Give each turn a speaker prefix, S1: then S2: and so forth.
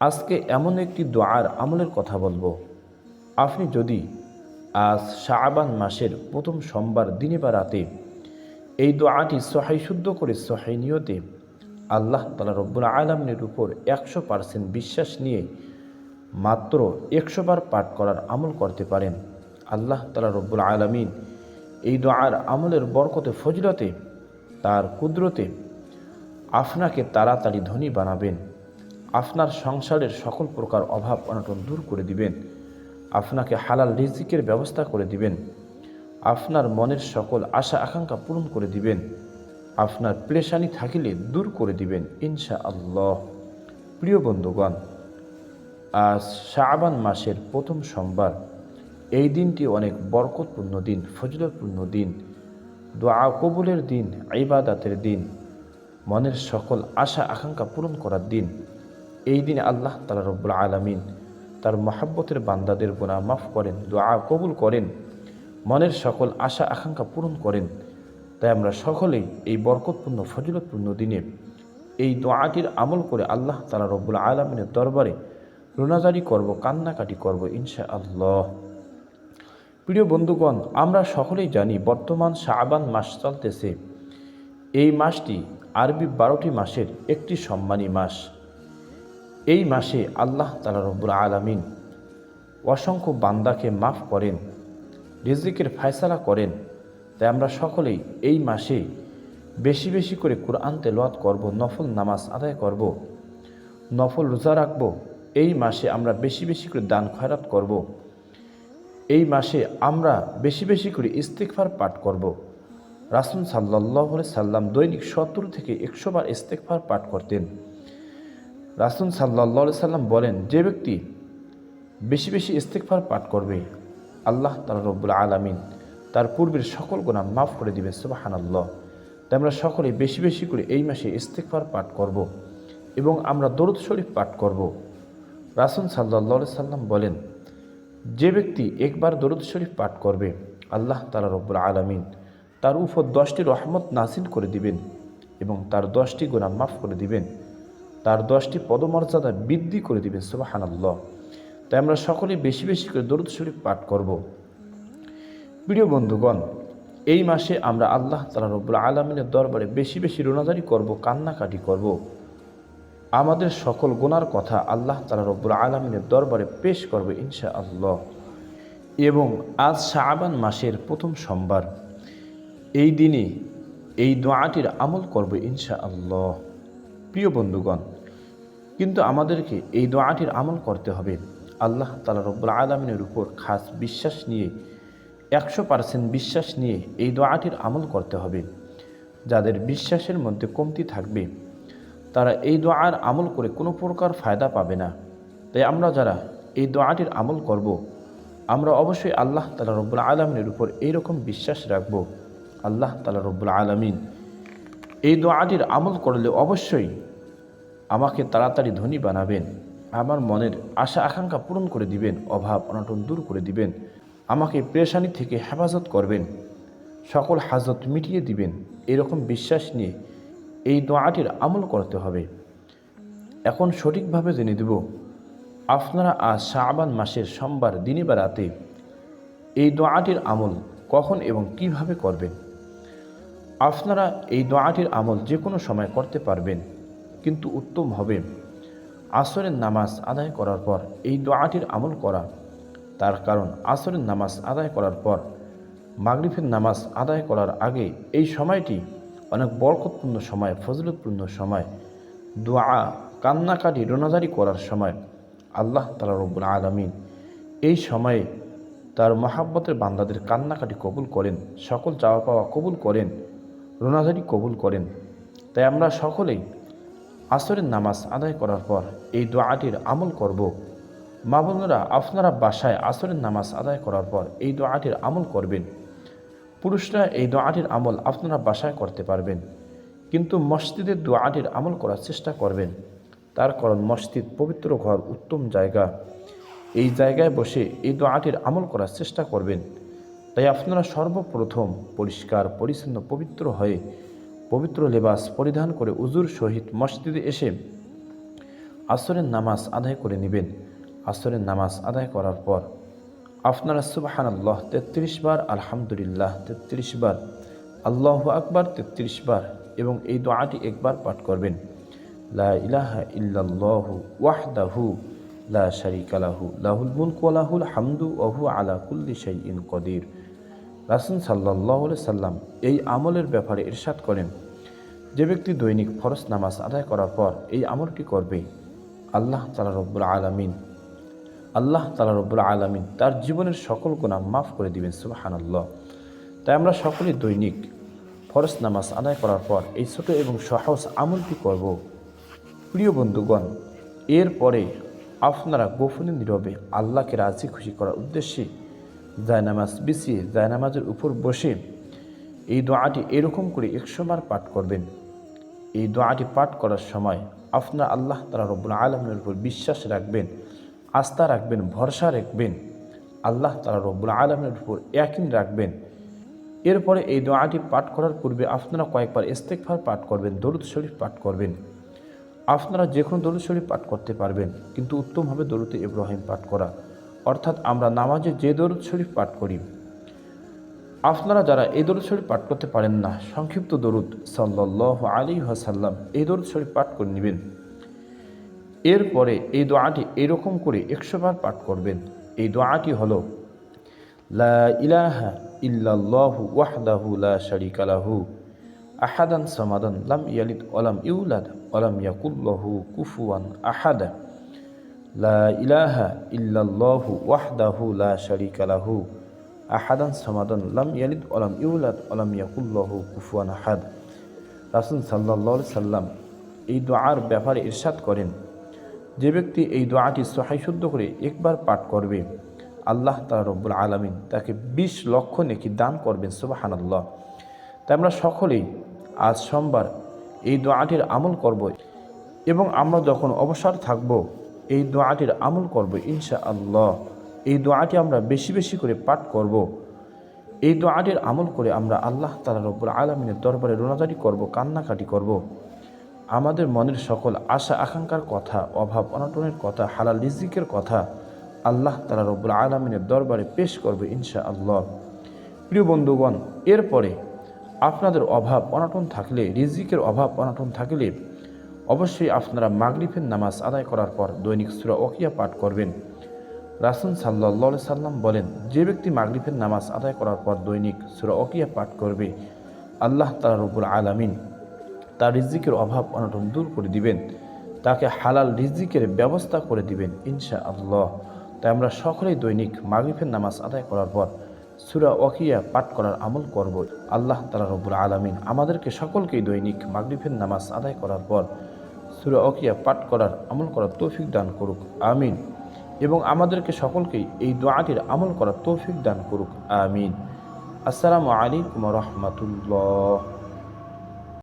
S1: আজকে এমন একটি দোয়ার আমলের কথা বলব। আপনি যদি আজ শাবান মাসের প্রথম সোমবার দিনে বা রাতে এই দোয়াটি সহাই শুদ্ধ করে সহাই নিয়তে আল্লাহ তালা রব্বুল আলমিনের উপর একশো পার্সেন্ট বিশ্বাস নিয়ে মাত্র একশো বার পাঠ করার আমল করতে পারেন। আল্লাহ তালা রব্বুল আলমিন এই দোয়ার আমলের বরকতে, ফজলতে, তার কুদরতে আপনাকে তাড়াতাড়ি ধনী বানাবেন। আপনার সংসারের সকল প্রকার অভাব অনটন দূর করে দিবেন। আপনাকে হালাল রিজিকের ব্যবস্থা করে দিবেন। আপনার মনের সকল আশা আকাঙ্ক্ষা পূরণ করে দিবেন। আপনার প্রেশানি থাকিলে দূর করে দিবেন ইনশা আল্লাহ প্রিয় বন্ধুগণ, আজ শাবান মাসের প্রথম সোমবার। এই দিনটি অনেক বরকতপূর্ণ দিন, ফজলতপূর্ণ দিন। দোয়া কবুলের দিন, ইবাদাতের দিন। মনের সকল আশা আকাঙ্ক্ষা পূরণ করার দিন। এই দিনে আল্লাহ তালা রব্বুল আলমিন তার মহাব্বতের বান্দাদের গোনা মাফ করেন, দোয়া কবুল করেন, মনের সকল আশা আকাঙ্ক্ষা পূরণ করেন। তাই আমরা সকলেই এই বরকতপূর্ণ, ফজিলতপূর্ণ দিনে এই দোয়াটির আমল করে আল্লাহ তালা রব্বুল আলমিনের দরবারে রোনাজারি করব, কান্নাকাটি করব ইনশা আল্লাহ প্রিয় বন্ধুগণ, আমরা সকলেই জানি বর্তমান শাবান মাস চলতেছে। এই মাসটি আরবি বারোটি মাসের একটি সম্মানী মাস। এই মাসে আল্লাহ তালা রব্বুল আলমিন অসংখ্য বান্দাকে মাফ করেন, রিজিকের ফায়সালা করেন। তাই আমরা সকলেই এই মাসে বেশি বেশি করে কোরআন তেলোয়াত করব, নফল নামাজ আদায় করব, নফল রোজা রাখব। এই মাসে আমরা বেশি বেশি করে দান খয়রাত করব। এই মাসে আমরা বেশি বেশি করে ইস্তেকফার পাঠ করব। রাসুল সাল্লাহ সাল্লাম দৈনিক সত্তর থেকে একশো বার ইস্তেকফার পাঠ করতেন। রাসুল সাল্লাহ সাল্লাম বলেন, যে ব্যক্তি বেশি বেশি ইস্তেকফার পাঠ করবে, আল্লাহ তালা রব্বুল আলমিন তার পূর্বের সকল গোনা মাফ করে দিবে সুবাহান আল্লাহ তাই আমরা সকলে বেশি বেশি করে এই মাসে ইস্তেকফার পাঠ করব এবং আমরা দরুদ শরীফ পাঠ করব। রাসুল সাল্লাহ সাল্লাম বলেন, যে ব্যক্তি একবার দরুদ শরীফ পাঠ করবে, আল্লাহ তালা রব্বুল আলমিন তার উপর দশটি রহমত নাসিল করে দিবেন এবং তার দশটি গোনা মাফ করে দিবেন। তার দশটি পদমর্যাদা বৃদ্ধি করে দিবেন সুবাহান আল্লাহ তাই আমরা সকলে বেশি বেশি করে দরুদ শরীফ পাঠ করব। প্রিয় বন্ধুগণ, এই মাসে আমরা আল্লাহ তালা রব্বুল আলমিনের দরবারে বেশি বেশি রোনাজারি করব, কান্নাকাটি করব। আমাদের সকল গোনার কথা আল্লাহ তালা রব্বুল আলমিনের দরবারে পেশ করবে ইনশা আল্লাহ এবং আজ শাহবান মাসের প্রথম সোমবার, এই দিনে এই দোয়াটির আমল করবে ইনশা আল্লাহ প্রিয় বন্ধুগণ কিন্তু আমাদেরকে এই দোয়াটির আমল করতে হবে। আল্লাহ তালা রব্বুল আলমিনের উপর খাস বিশ্বাস নিয়ে, একশো পার্সেন্ট বিশ্বাস নিয়ে এই দোয়াটির আমল করতে হবে। যাদের বিশ্বাসের মধ্যে কমতি থাকবে, তারা এই দোয়ার আমল করে কোনো প্রকার ফায়দা পাবে না। তাই আমরা যারা এই দোয়াটির আমল করব। আমরা অবশ্যই আল্লাহ তালা রব্বুল আলমিনের উপর এইরকম বিশ্বাস রাখব। আল্লাহ তালা রব্বুল আলমিন এই দোয়াটির আমল করলে অবশ্যই আমাকে তাড়াতাড়ি ধনী বানাবেন। আমার মনের আশা আকাঙ্ক্ষা পূরণ করে দিবেন, অভাব অনটন দূর করে দিবেন। আমাকে প্রেশানি থেকে হেফাজত করবেন। সকল হাজত মিটিয়ে দিবেন। এরকম বিশ্বাস নিয়ে এই দোয়াটির আমল করতে হবে। এখন সঠিকভাবে জেনে দেব, আপনারা আজ শাহবান মাসের সোমবার দিনে বা রাতে এই দোয়াটির আমল কখন এবং কীভাবে করবেন? আপনারা এই দোয়াটির আমল যে কোনো সময় করতে পারবেন। কিন্তু উত্তম হবে। আসরের নামাজ আদায় করার পর এই দোয়াটির আমল করা। তার কারণ আসরের নামাজ আদায় করার পর মাগরিফের নামাজ আদায় করার আগে এই সময়টি অনেক বরকতপূর্ণ সময়, ফজলতপূর্ণ সময়। দোয়া, কান্নাকাটি, রোনাজারি করার সময় আল্লাহ তালা রব্বুল আলমিন এই সময়ে তার মহাব্বতের বান্দাদের কান্নাকাটি কবুল করেন, সকল চাওয়া পাওয়া কবুল করেন, রোনাজারি কবুল করেন। তাই আমরা সকলেই আসরের নামাজ আদায় করার পর এই দোয়াটির আমল করব। মা বোনেরা, আপনারা বাসায় আসরের নামাজ আদায় করার পর এই দোয়াটির আমল করবেন। পুরুষরা এই দোয়াটির আমল আপনারা বাসায় করতে পারবেন। কিন্তু মসজিদের দোয়াটির আমল করার চেষ্টা করবেন। তার কারণ মসজিদ পবিত্র ঘর, উত্তম জায়গা। এই জায়গায় বসে এই দোয়াটির আমল করার চেষ্টা করবেন। তাই আপনারা সর্বপ্রথম পরিষ্কার, পরিচ্ছন্ন, পবিত্র হয়ে পবিত্র লেবাস পরিধান করে উজুর সহিত মসজিদে এসে আসরের নামাজ আদায় করে নেবেন। আসরের নামাজ আদায় করার পর আপনারা সুবাহান আল্লাহ তেত্রিশ বার, আলহামদুলিল্লাহ তেত্রিশ বার, আল্লাহ আকবার তেত্রিশ বার এবং এই দোয়াটি একবার পাঠ করবেন। লা ইলাহা ইল্লাল্লাহু ওয়াহদাহু লা শারিকা লাহু, লাহুল মুলক ওয়া হামদু হুয়া আলা কুল্লি শাইইন কদির। রাসূল সাল্লাহ সাল্লাম এই আমলের ব্যাপারে ইরশাদ করেন, যে ব্যক্তি দৈনিক ফরজ নামাজ আদায় করার পর এই আমলটি করবে? আল্লাহ তালা রব্বুল আলামিন, আল্লাহ তালা রব্বুল আলমিন তার জীবনের সকল গুণা মাফ করে দিবেন, সুবাহানাল্লাহ। তাই আমরা সকলেই দৈনিক ফরজ নামাজ আদায় করার পর এই ছোট এবং সহজ আমলটি করব? প্রিয় বন্ধুগণ, এরপরে আপনারা গোপনে নীরবে আল্লাহকে রাজি খুশি করার উদ্দেশ্যে জায়নামাজ বিছিয়ে জায়নামাজের উপর বসে এই দোয়াটি এরকম করে একশো বার পাঠ করবেন। এই দোয়াটি পাঠ করার সময় আপনার আল্লাহ তালা রব্বুল আলমের উপর বিশ্বাস রাখবেন, আস্থা রাখবেন, ভরসা রাখবেন, আল্লাহ তালা রব্বুল আলমের উপর একই রাখবেন। এরপরে এই দোয়াটি পাঠ করার পূর্বে আপনারা কয়েকবার ইস্তেকফার পাঠ করবেন, দরুদ শরীফ পাঠ করবেন। আপনারা যে কোনো দরুদ শরীফ পাঠ করতে পারবেন, কিন্তু উত্তম হবে দরুদে ইব্রাহিম পাঠ করা। অর্থাৎ আমরা নামাজে যে দরুদ শরীফ পাঠ করি। আপনারা যারা এই দরুদ শরীফ পাঠ করতে পারেন না, সংক্ষিপ্ত দরুদ সাল্লাহ আলী হাসাল্লাম এই দরুদ শরীফ পাঠ করে নেবেন। এরপরে এই দোয়াটি এরকম করে একশো বার পাঠ করবেন। এই দোয়াটি হল, লা ইলাহা ইল্লাল্লাহু ওয়াহদাহু লা শারিকা লাহু, আহাদান সামাদান লাম ইয়ালিদ ওয়ালাম ইউলাদ ওয়ালাম ইয়াকুল্লাহু কুফুয়ান আহাদা। লা ইলাহা লা লাহু আহাদান লাম কুফুয়ান সাল্লাম এই দোয়ার ব্যাপারে ইরশাদ করেন, যে ব্যক্তি এই দোয়াটি সহায় শুদ্ধ করে একবার পাঠ করবে, আল্লাহ তালা রব্বুল আলমিন তাকে বিশ লক্ষ নেকি দান করবেন, সুবাহানাল্লাহ। তাই আমরা সকলেই আজ সোমবার এই দোয়াটির আমল করব এবং আমরা যখন অবসর থাকব এই দোয়াটির আমল করব ইনশা আল্লাহ এই দোয়াটি আমরা বেশি বেশি করে পাঠ করব। এই দোয়াটির আমল করে আমরা আল্লাহ তালা রব্বুল আলমিনের দরবারে রোনাজারি করব, কান্নাকাটি করব। আমাদের মনের সকল আশা, আকাঙ্ক্ষার কথা, অভাব, অনটনের কথা, হালাল রিজিকের কথা আল্লাহ তালা রব্বুল আলমিনের দরবারে পেশ করবে ইনশা আল্লাহ প্রিয় বন্ধুগণ, এরপরে আপনাদের অভাব, অনটন থাকলে, রিজিকের অভাব, অনটন থাকলে অবশ্যই আপনারা মাগরিফের নামাজ আদায় করার পর দৈনিক সুরা ওকিয়া পাঠ করবেন। রাসুল সাল্লা সাল্লাম বলেন, যে ব্যক্তি মাগরিফের নামাজ আদায় করার পর দৈনিক সুরা ওকিয়া পাঠ করবে, আল্লাহ তালা রব্বুল আলমিন তার রিজিকের অভাব অনটন দূর করে দিবেন। তাকে হালাল রিজিকের ব্যবস্থা করে দিবেন ইনশা আল্লাহ তাই আমরা সকলেই দৈনিক মাগরিফের নামাজ আদায় করার পর সুরা ওয়াকিয়া পাঠ করার আমল করব। আল্লাহ তালা রবুল আলমিন আমাদেরকে সকলকেই দৈনিক মাগরিফের নামাজ আদায় করার পর সুরা ওকিয়া পাঠ করার আমল করার তৌফিক দান করুক। আমিন। এবং আমাদেরকে সকলকেই এই দোয়াটির আমল করার তৌফিক দান করুক। আমিন। আসসালামু আলাইকুম রহমতুল্লাহ।